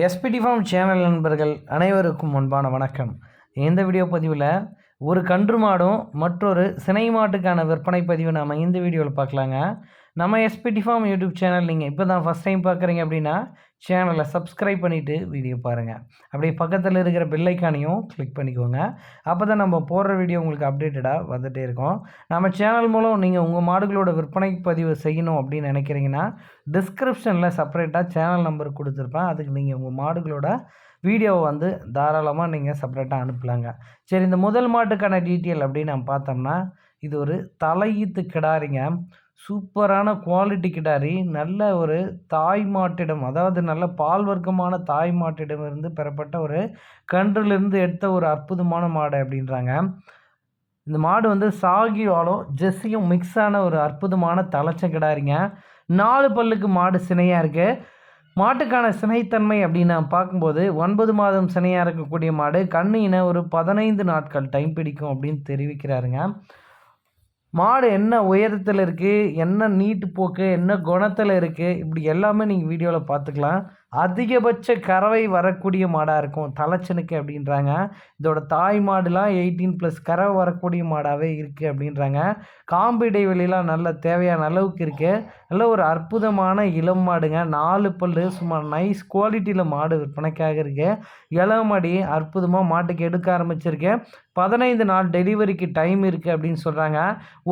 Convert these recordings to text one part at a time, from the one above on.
SPD form channel நண்பர்கள் அனைவருக்கும் முன்பான வணக்கம். இந்த வீடியோ பதிவில் ஒரு கன்று மாடும் மற்றொரு சினை மாட்டுக்கான விற்பனை பதிவு நாம் இந்த வீடியோவில் பார்க்கலாங்க. நம்ம எஸ்பிடி ஃபார்ம் யூடியூப் சேனல் நீங்கள் இப்போ தான் ஃபஸ்ட் டைம் பார்க்குறீங்க அப்படின்னா சேனலை சப்ஸ்கிரைப் பண்ணிவிட்டு வீடியோ பாருங்கள் அப்படியே பக்கத்தில் இருக்கிற பெல்லைக்கானையும் கிளிக் பண்ணிக்கோங்க. அப்போ தான் நம்ம போடுற வீடியோ உங்களுக்கு அப்டேட்டடாக வந்துகிட்டே இருக்கும். நம்ம சேனல் மூலம் நீங்கள் உங்கள் மாடுகளோட விற்பனை பதிவு செய்யணும் அப்படின்னு நினைக்கிறீங்கன்னா டிஸ்கிரிப்ஷனில் செப்பரேட்டாக சேனல் நம்பர் கொடுத்துருப்பேன். அதுக்கு நீங்கள் உங்கள் மாடுகளோட வீடியோவை வந்து தாராளமாக நீங்கள் செப்பரேட்டாக அனுப்பலாங்க. சரி இந்த முதல் மாட்டுக்கான டீட்டெயில் அப்படின்னு நம்ம பார்த்தோம்னா இது ஒரு தலையீத்து கிடாரிங்க. சூப்பரான குவாலிட்டி கிடாரி. நல்ல ஒரு தாய் மாட்டிடம் அதாவது நல்ல பால் வர்க்கமான தாய் மாட்டிடமிருந்து பெறப்பட்ட ஒரு கன்றுலேருந்து எடுத்த ஒரு அற்புதமான மாடு அப்படின்றாங்க. இந்த மாடு வந்து சாகியாலும் ஜெஸ்ஸியும் மிக்ஸ் ஆன ஒரு அற்புதமான தலைச்சம் கிடாரிங்க. நாலு பல்லுக்கு மாடு சினையாக இருக்குது மாட்டுக்கான சினைத்தன்மை அப்படின்னு நான் பார்க்கும்போது ஒன்பது மாதம் சினையாக இருக்கக்கூடிய மாடு கண்ணு ஒரு பதினைந்து நாட்கள் டைம் பிடிக்கும் அப்படின்னு தெரிவிக்கிறாருங்க. மாடு என்ன உயரத்தில் இருக்குது என்ன நீட்டு போக்கு என்ன குணத்தில் இருக்குது இப்படி எல்லாமே நீங்கள் வீடியோவில் பார்த்துக்கலாம். அதிகபட்ச கறவை வரக்கூடிய மாடாக இருக்கும். தலைச்சனுக்கு அப்படின்றாங்க. இதோட தாய் மாடுலாம் எயிட்டீன் ப்ளஸ் கறவை வரக்கூடிய மாடாகவே இருக்குது அப்படின்றாங்க. காம்பு இடைவெளிலாம் நல்ல தேவையான அளவுக்கு இருக்குது நல்ல ஒரு அற்புதமான இளம் மாடுங்க. நாலு பல் சும்மா நைஸ் குவாலிட்டியில் மாடு விற்பனைக்காக இருக்குது இளமடி அற்புதமாக மாட்டுக்கு எடுக்க ஆரம்பிச்சிருக்கேன் பதினைந்து நாள் டெலிவரிக்கு டைம் இருக்குது அப்படின்னு சொல்கிறாங்க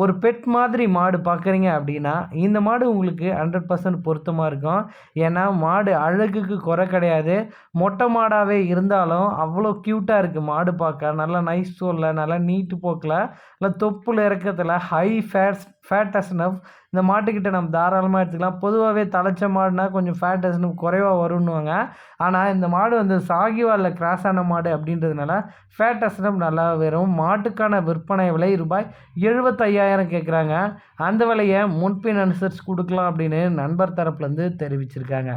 ஒரு பெட் மாதிரி மாடு பார்க்குறீங்க அப்படின்னா இந்த மாடு உங்களுக்கு ஹண்ட்ரட் பர்சன்ட் பொருத்தமாக இருக்கும். ஏன்னா மாடு அழகு அழகுக்கு குறை கிடையாது. மொட்டை மாடாகவே இருந்தாலும் அவ்வளோ க்யூட்டாக இருக்குது மாடு பார்க்க நல்லா நைஸ் சோலில் நல்லா நீட்டு போக்கில். நல்லா தொப்புல இறக்கத்தில் ஹை ஃபேட்ஸ் ஃபேட்டஸ்னஃப் இந்த மாட்டுக்கிட்ட நம்ம தாராளமாக எடுத்துக்கலாம். பொதுவாகவே தலைச்ச மாடுனா கொஞ்சம் ஃபேட்டஸ்னஃப் குறைவாக வரும்னுவாங்க. ஆனால் இந்த மாடு வந்து சாகிவாலில் கிராஸ் ஆன மாடு அப்படின்றதுனால ஃபேட்டஸ்னஃப் நல்லா வரும். மாட்டுக்கான விற்பனை விலை ரூபாய் எழுபத்தையாயிரம் கேட்குறாங்க அந்த விலையை முன்பின் அனுசரித்து கொடுக்கலாம் அப்படின்னு நண்பர் தரப்புலேருந்து தெரிவிச்சிருக்காங்க.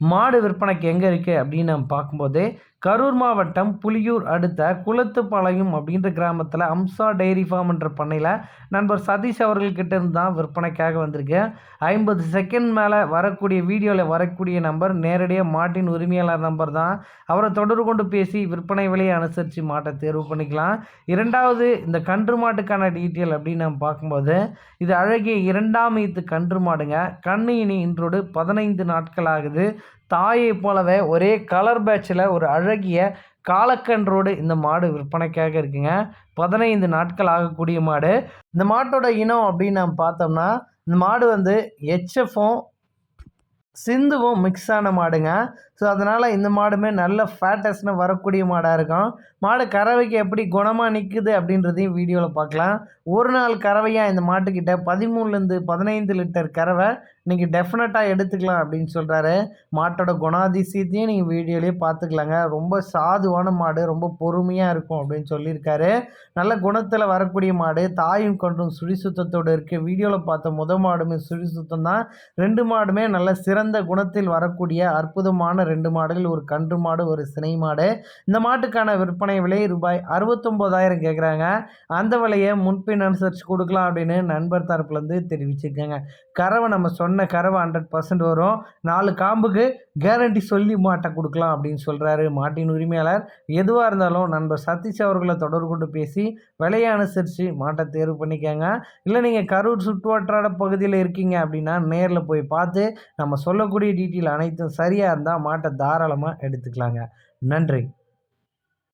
மாடு விற்பனைக்கு எங்கே இருக்குது அப்படின்னு நம்ம பார்க்கும்போது கரூர் மாவட்டம் புலியூர் அடுத்த குளத்துப்பாளையம் அப்படின்ற கிராமத்தில் அம்சா டைரி ஃபார்ம் என்ற பண்ணையில் நண்பர் சதீஷ் அவர்கள்கிட்ட இருந்து தான் விற்பனைக்காக வந்திருக்கு. ஐம்பது செகண்ட் மேலே வரக்கூடிய வீடியோவில் வரக்கூடிய நம்பர் நேரடியாக மாட்டின் உரிமையாளர் நம்பர் தான். அவரை தொடர்பு கொண்டு பேசி விற்பனை விலையை அனுசரித்து மாட்டை தேர்வு பண்ணிக்கலாம். இரண்டாவது இந்த கன்று மாட்டுக்கான டீட்டெயில் அப்படின்னு நம்ம பார்க்கும்போது இது அழகிய இரண்டாம் ஈத்து கன்று மாடுங்க. கண்ணு இனி இன்றோடு பதினைந்து நாட்கள் ஆகுது. தாயை போலவே ஒரே கலர் பேட்சில் ஒரு அழகிய காலக்கன்றோடு இந்த மாடு விற்பனைக்காக இருக்குங்க. பதினைந்து நாட்கள் ஆகக்கூடிய மாடு. இந்த மாட்டோட இனம் அப்படின்னு நம்ம பார்த்தோம்னா இந்த மாடு வந்து ஹெச்எஃப்பும் சிந்துவும் மிக்ஸ் ஆன மாடுங்க. ஸோ அதனால் இந்த மாடுமே நல்ல ஃபேட்டஸ்னு வரக்கூடிய மாடாக இருக்கும் மாடு கறவைக்கு எப்படி குணமாக நிற்குது அப்படின்றதையும் வீடியோவில் பார்க்கலாம். ஒரு நாள் கறவையாக இந்த மாட்டுக்கிட்ட பதிமூணுலேருந்து பதினைந்து லிட்டர் கறவை நீங்கள் டெஃபினட்டாக எடுத்துக்கலாம் அப்படின்னு சொல்கிறாரு மாட்டோட குணாதிசயத்தையும் நீங்கள் வீடியோலேயே பார்த்துக்கலாங்க. ரொம்ப சாதுவான மாடு ரொம்ப பொறுமையாக இருக்கும் அப்படின்னு சொல்லியிருக்காரு. நல்ல குணத்தில் வரக்கூடிய மாடு தாயும் கொண்டும் சுழி சுத்தத்தோடு இருக்குது வீடியோவில் பார்த்த முத மாடுமே சுழி சுத்தம் தான் ரெண்டு மாடுமே நல்ல சிறந்த குணத்தில் வரக்கூடிய அற்புதமான ரெண்டு மாடுகள் ஒரு கன்று மாடு ஒரு சினை மாடு. இந்த மாட்டுக்கான விற்பனை விலை ரூபாய் அறுபத்தொம்போதாயிரம் கேட்குறாங்க. அந்த விலையை முன்பின் அனுசரித்து கொடுக்கலாம் அப்படின்னு நண்பர் தரப்புலேருந்து தெரிவிச்சிருக்காங்க. கறவை நம்ம சொன்ன கறவை ஹண்ட்ரட் பர்சன்ட் வரும். நாலு காம்புக்கு கேரண்டி சொல்லி மாட்டை கொடுக்கலாம் அப்படின்னு சொல்கிறாரு மாட்டின் உரிமையாளர். எதுவாக இருந்தாலும் நண்பர் சதீஷ் அவர்களை தொடர்பு கொண்டு பேசி விலையை அனுசரித்து மாட்டை தேர்வு பண்ணிக்கோங்க. இல்லை நீங்கள் கரூர் சுற்றுவட்டார பகுதியில் இருக்கீங்க அப்படின்னா நேரில் போய் பார்த்து நம்ம சொல்லக்கூடிய டீட்டெயில் அனைத்தும் சரியாக இருந்தால் மாட்டை தாராளமாக எடுத்துக்கலாங்க. நன்றி.